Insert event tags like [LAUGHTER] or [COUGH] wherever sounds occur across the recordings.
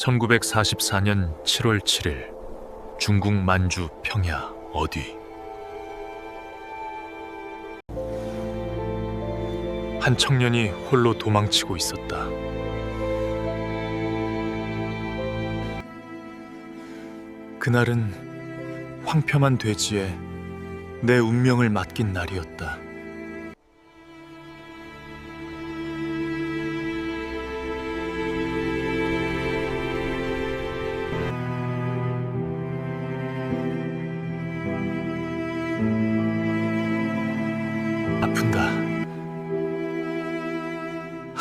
1944년 7월 7일 중국 만주 평야 어디 한 청년이 홀로 도망치고 있었다. 그날은 황폐만 돼지에 내 운명을 맡긴 날이었다.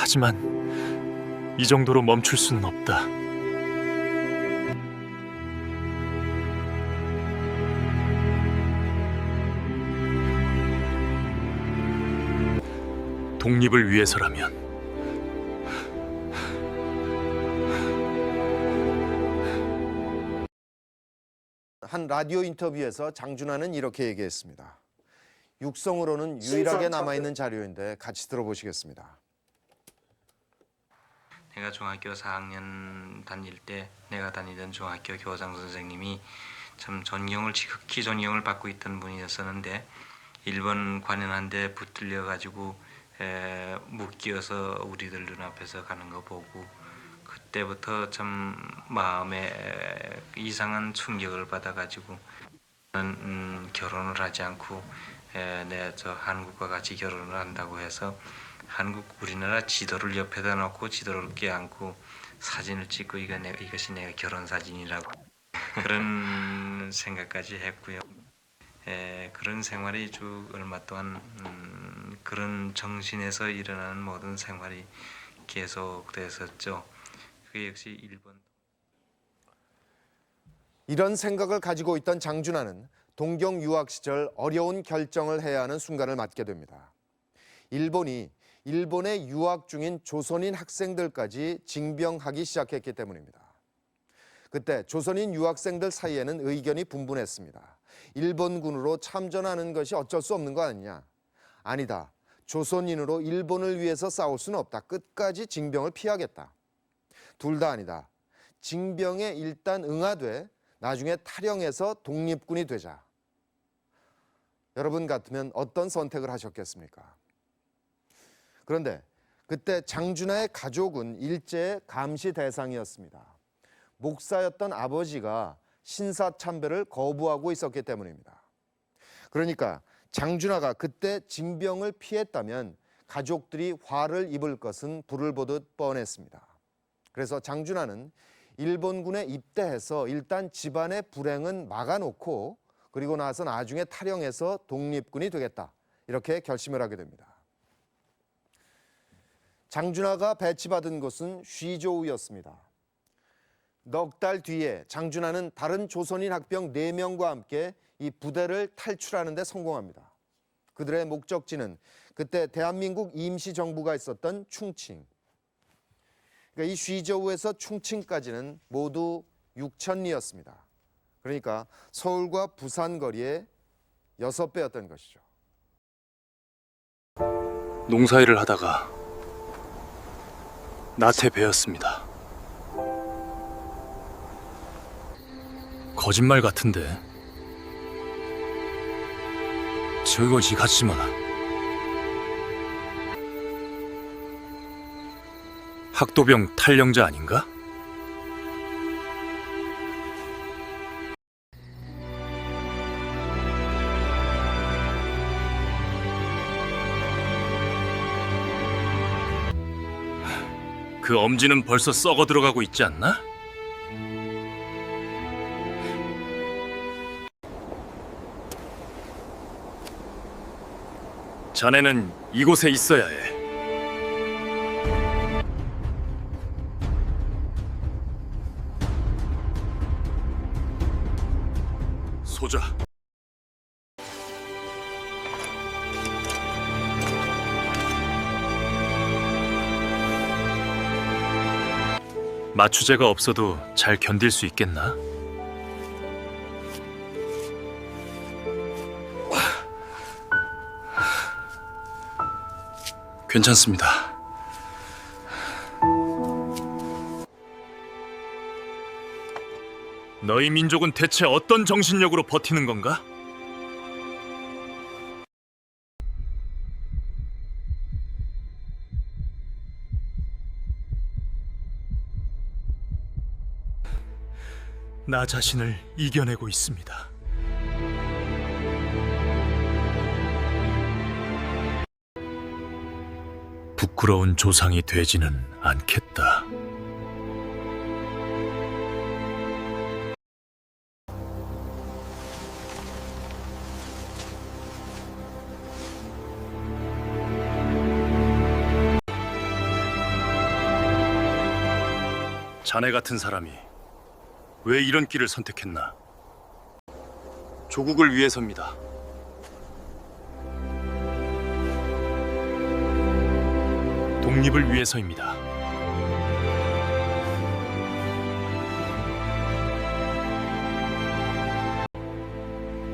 하지만 이 정도로 멈출 수는 없다. 독립을 위해서라면 한 라디오 인터뷰에서 장준하는 이렇게 얘기했습니다. 육성으로는 유일하게 남아 있는 자료인데 같이 들어보시겠습니다. 내가 중학교 4학년 다닐 때 내가 다니던 중학교 교장 선생님이 참 존경을 지극히 존경을 받고 있던 분이었었는데 일본 관연한데 붙들려 가지고 묶여서 우리들 눈앞에서 가는 거 보고 그때부터 참 마음에 이상한 충격을 받아 가지고 음, 결혼을 하지 않고 내 저 한국과 같이 결혼을 한다고 해서 한국 우리나라 지도를 옆에다 놓고 지도를 껴안고 사진을 찍고 이거 내 이것이 내가 결혼 사진이라고 [LAUGHS] 그런 생각까지 했고요. 에, 그런 생활이 쭉 얼마 동안 음, 그런 정신에서 일어나는 모든 생활이 계속됐었죠. 그게 역시 일본. 이런 생각을 가지고 있던 장준하는 동경 유학 시절 어려운 결정을 해야 하는 순간을 맞게 됩니다. 일본이 일본에 유학 중인 조선인 학생들까지 징병하기 시작했기 때문입니다. 그때 조선인 유학생들 사이에는 의견이 분분했습니다. 일본군으로 참전하는 것이 어쩔 수 없는 거 아니냐? 아니다. 조선인으로 일본을 위해서 싸울 수는 없다. 끝까지 징병을 피하겠다. 둘 다 아니다. 징병에 일단 응하되 나중에 탈영해서 독립군이 되자. 여러분 같으면 어떤 선택을 하셨겠습니까? 그런데 그때 장준하의 가족은 일제의 감시 대상이었습니다. 목사였던 아버지가 신사 참배를 거부하고 있었기 때문입니다. 그러니까 장준하가 그때 징병을 피했다면 가족들이 화를 입을 것은 불을 보듯 뻔했습니다. 그래서 장준하는 일본군에 입대해서 일단 집안의 불행은 막아놓고 그리고 나서 나중에 탈영해서 독립군이 되겠다. 이렇게 결심을 하게 됩니다. 장준하가 배치받은 곳은 쉬조우였습니다. 넉 달 뒤에 장준하는 다른 조선인 학병 4명과 함께 이 부대를 탈출하는 데 성공합니다. 그들의 목적지는 그때 대한민국 임시정부가 있었던 충칭. 그러니까 이 쉬저우에서 충칭까지는 모두 6천리였습니다. 그러니까 서울과 부산 거리의 6배였던 것이죠. 농사일을 하다가 나태 배였습니다. 거짓말 같은데. 저것이 같지마나. 학도병 탈영자 아닌가? 그 엄지는 벌써 썩어 들어가고 있지 않나? 자네는 이곳에 있어야 해. 마취제가 없어도 잘 견딜 수 있겠나? 괜찮습니다. 너희 민족은 대체 어떤 정신력으로 버티는 건가? 나 자신을 이겨내고 있습니다. 부끄러운 조상이 되지는 않겠다. 자네 같은 사람이 왜 이런 길을 선택했나? 조국을 위해서입니다. 독립을 위해서입니다.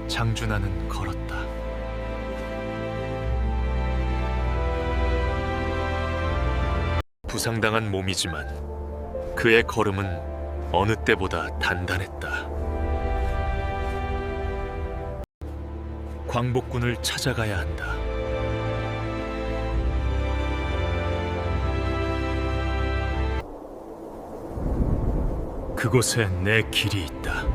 장준하는 걸었다. 부상당한 몸이지만 그의 걸음은 어느 때보다 단단했다. 광복군을 찾아가야 한다. 그곳에 내 길이 있다.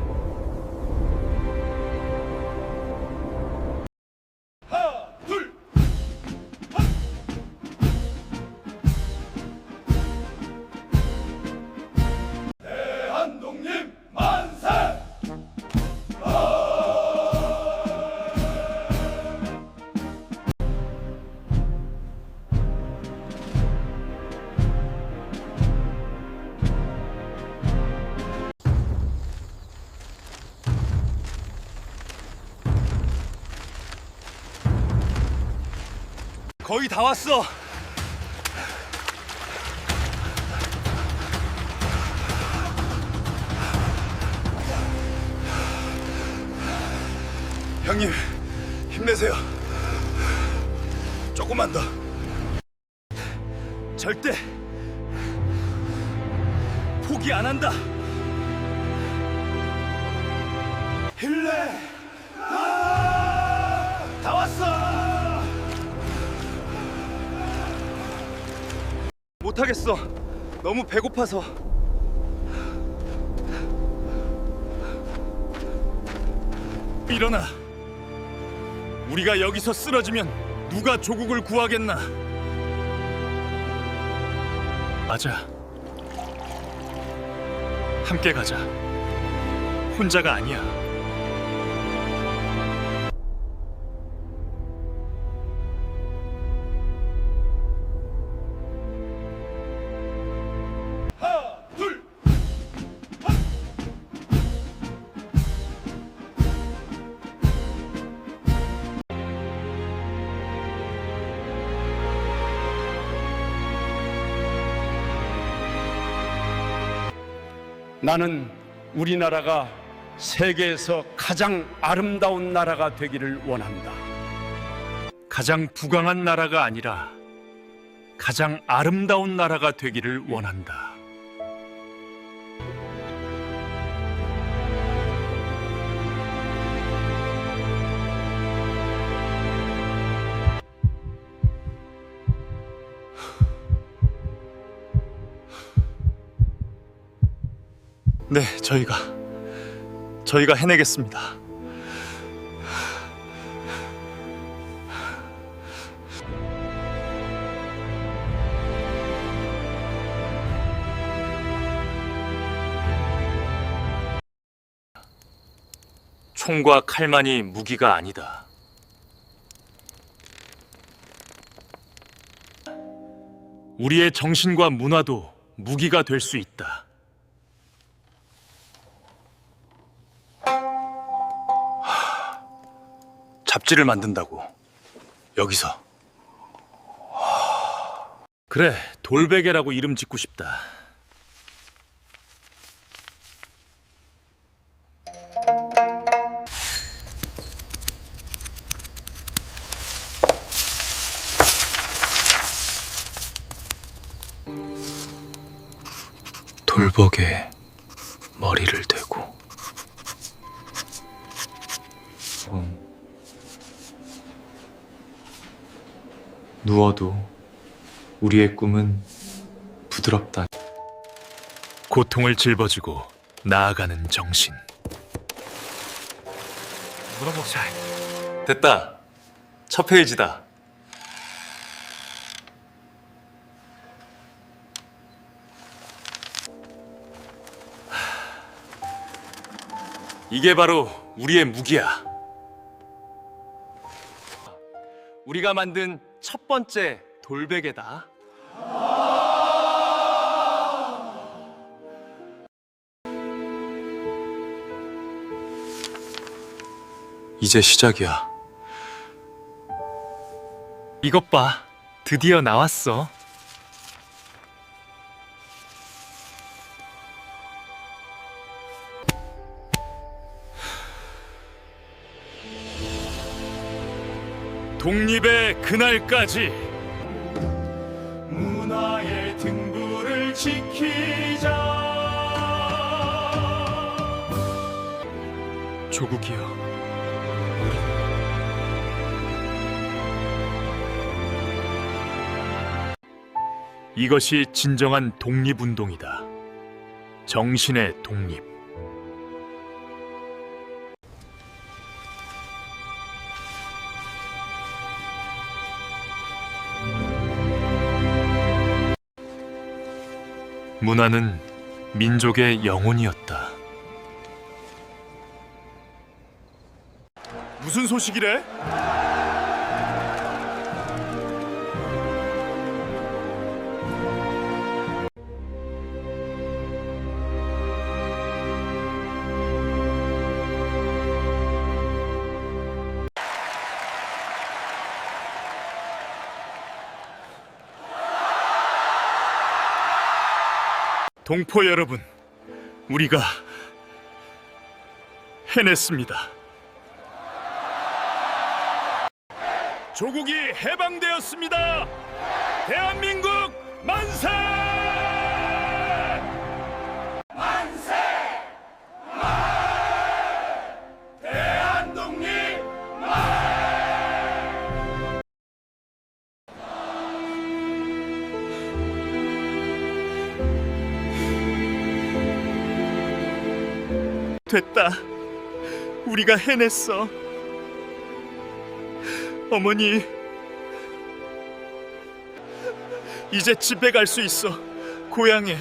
거의 다 왔어. 형님, 힘내세요. 조금만 더. 절대 포기 안 한다. 힘내. 못하겠어. 너무 배고파서. 일어나. 우리가 여기서 쓰러지면 누가 조국을 구하겠나? 맞아. 함께 가자. 혼자가 아니야. 나는 우리나라가 세계에서 가장 아름다운 나라가 되기를 원한다. 가장 부강한 나라가 아니라 가장 아름다운 나라가 되기를 원한다. 네, 저희가 저희가 해내겠습니다. 총과 칼만이 무기가 아니다. 우리의 정신과 문화도 무기가 될 수 있다. 잡지를 만든다고. 여기서. 하, 그래 돌베개라고 이름 짓고 싶다. 누워도 우리의 꿈은 부드럽다. 고통을 짊어지고 나아가는 정신. 물어보자. 됐다. 첫 페이지다. 이게 바로 우리의 무기야. 우리가 만든 첫 번째 돌베개다. 이제 시작이야. 이것 봐. 드디어 나왔어. 독립의 그날까지 문화의 등불을 지키자 조국이여 이것이 진정한 독립운동이다. 정신의 독립. 문화는 민족의 영혼이었다. 무슨 소식이래? 동포 여러분, 우리가 해냈습니다. 조국이 해방되었습니다. 대한민국 만세! 됐다. 우리가 해냈어. 어머니. 이제 집에 갈 수 있어. 고향에.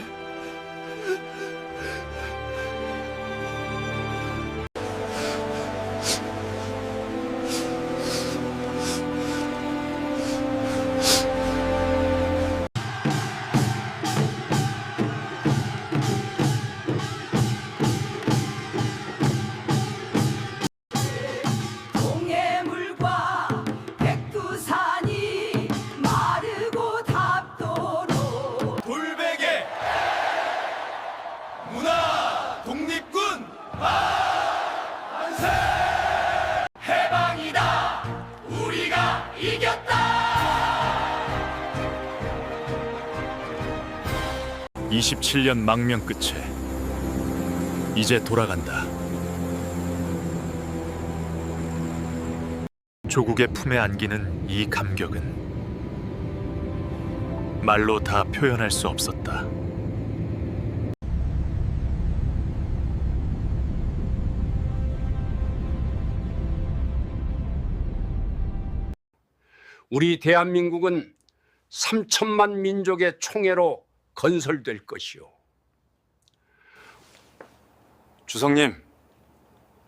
27년 망명 끝에 이제 돌아간다. 조국의 품에 안기는 이 감격은 말로 다 표현할 수 없었다. 우리 대한민국은 3천만 민족의 총회로 건설될 것이요. 주성님,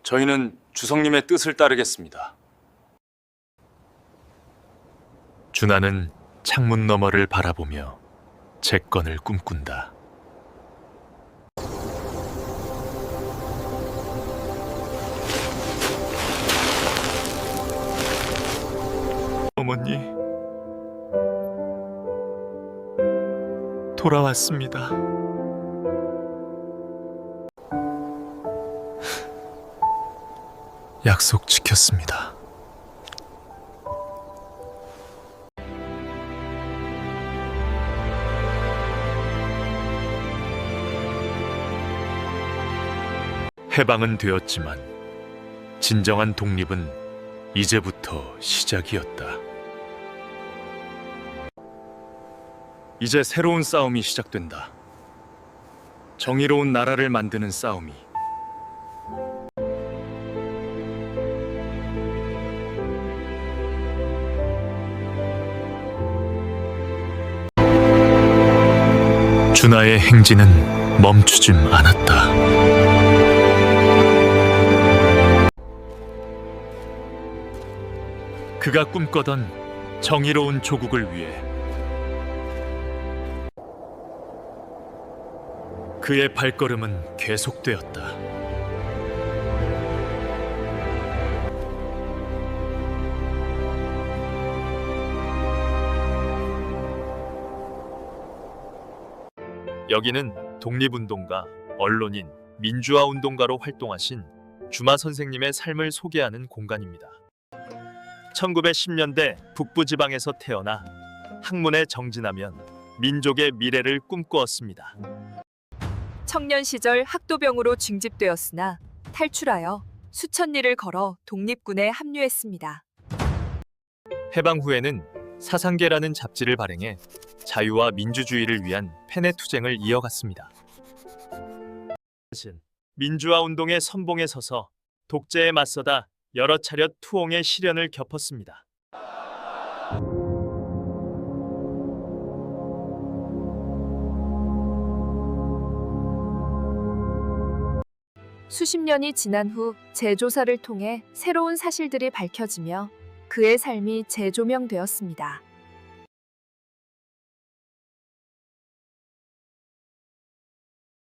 저희는 주성님의 뜻을 따르겠습니다. 준하는 창문 너머를 바라보며 재건을 꿈꾼다. 어머니, 돌아왔습니다. 약속 지켰습니다. 해방은 되었지만 진정한 독립은 이제부터 시작이었다. 이제 새로운 싸움이 시작된다. 정의로운 나라를 만드는 싸움이. 준하의 행진은 멈추진 않았다. 그가 꿈꿔던 정의로운 조국을 위해 그의 발걸음은 계속되었다. 여기는 독립운동가, 언론인, 민주화 운동가로 활동하신 주마 선생님의 삶을 소개하는 공간입니다. 1910년대 북부 지방에서 태어나 학문에 정진하면 민족의 미래를 꿈꾸었습니다. 청년 시절 학도병으로 징집되었으나 탈출하여 수천 리를 걸어 독립군에 합류했습니다. 해방 후에는 사상계라는 잡지를 발행해 자유와 민주주의를 위한 팬의 투쟁을 이어갔습니다. 민주화 운동의 선봉에 서서 독재에 맞서다 여러 차례 투홍의 시련을 겪었습니다. 수십 년이 지난 후 재조사를 통해 새로운 사실들이 밝혀지며 그의 삶이 재조명되었습니다.